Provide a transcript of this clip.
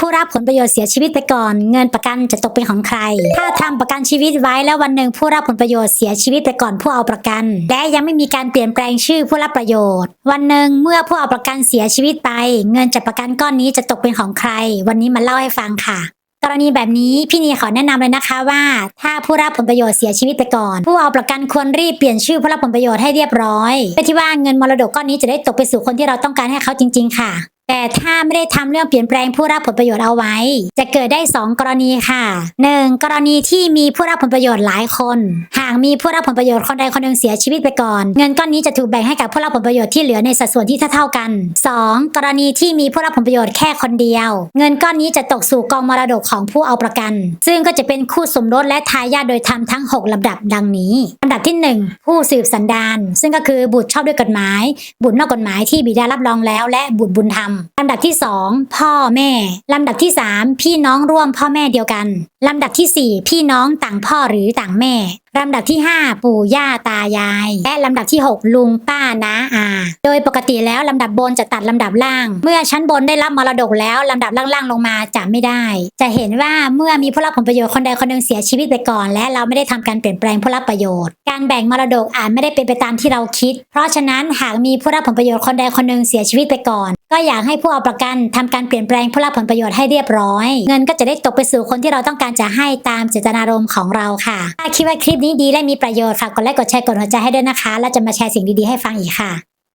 ผู้รับผลประโยชน์เสียชีวิตไปก่อน เงินประกันจะตกเป็นของใคร ถ้าทำประกันชีวิตไว้แล้ววันหนึ่งผู้รับผลประโยชน์เสียชีวิตไปก่อนผู้เอาประกัน และยังไม่มีการเปลี่ยนแปลงชื่อผู้รับประโยชน์ วันหนึ่งเมื่อผู้เอาประกันเสียชีวิตไป เงินจากประกันก้อนนี้จะตกเป็นของใคร วันนี้มาเล่าให้ฟังค่ะกรณีแบบนี้พี่นีขอแนะนำเลยนะคะว่า ถ้าผู้รับผลประโยชน์เสียชีวิตไปก่อน ผู้เอาประกันควรรีบเปลี่ยนชื่อผู้รับผลประโยชน์ให้เรียบร้อยเพื่อที่ว่าเงินมรดกก้อนนี้จะได้ตกไปสู่คนที่เราต้องการให้เขาจริง ๆ ค่ะ แต่ถ้าไม่ได้ทำเรื่องเปลี่ยนแปลงผู้รับผลประโยชน์เอาไว้ จะเกิดได้ 2 กรณีค่ะ 1. กรณีที่มีผู้รับผลประโยชน์หลายคนากมีผู้รับผลประโยชน์คนใดคนหนึ่งเสียชีวิตไปก่อน เงินก้อนนี้จะถูกแบ่งให้กับผู้รับผลประโยชน์ที่เหลือในสัดส่วนที่เท่าๆกัน 2. กรณีที่มีผู้รับผลประโยชน์แค่คนเดียว เงินก้อนนี้จะตกสู่กองมรดกของผู้เอาประกัน ซึ่งก็จะเป็นคู่สมรสและทายาทโดยธรรมทั้ง 6 ลำดับดังนี้ลำดับที่ 1 ผู้สืบสันดานซึ่งก็คือบุตรชอบด้วยกฎหมาย บุตรนอกกฎหมายที่บิดารับรองแล้ว และบุตรบุญธรรมลำดับที่ 2 พ่อแม่ลำดับที่ 3 พี่น้องร่วมพ่อแม่เดียวกันลำดับทีสี่4 พี่น้องต่างพ่อหรือต่างแม่ ลำดับที่ 5 ปู่ย่าตายาย และลำดับที่ 6 ลุงป้าน้าอา โดยปกติแล้วลำดับบนจะตัดลำดับล่าง เมื่อชั้นบนได้รับมรดกแล้วลำดับล่างๆลงมาจะไม่ได้ จะเห็นว่าเมื่อมีผู้รับผลประโยชน์คนใดคนหนึ่งเสียชีวิตไปก่อน และเราไม่ได้ทำการเปลี่ยนแปลงผู้รับประโยชน์ การแบ่งมรดกอาจไม่ได้เป็นไปตามที่เราคิด เพราะฉะนั้นหากมีผู้รับผลประโยชน์คนใดคนหนึ่งเสียชีวิตไปก่อน ก็อยากให้ผู้เอาประกันทำการเปลี่ยนแปลงผู้รับผลประโยชน์ให้เรียบร้อย เงินก็จะได้ตกไปสู่คนที่เราต้องการจะให้ตามเจตนารมณ์ของเราค่ะ ถ้าคิดว่าคลิปนี้ดีและมีประโยชน์ฝากกดไลค์กดแชร์กดหัวใจให้ด้วยนะคะ แล้วจะมาแชร์สิ่งดีๆให้ฟังอีกค่ะ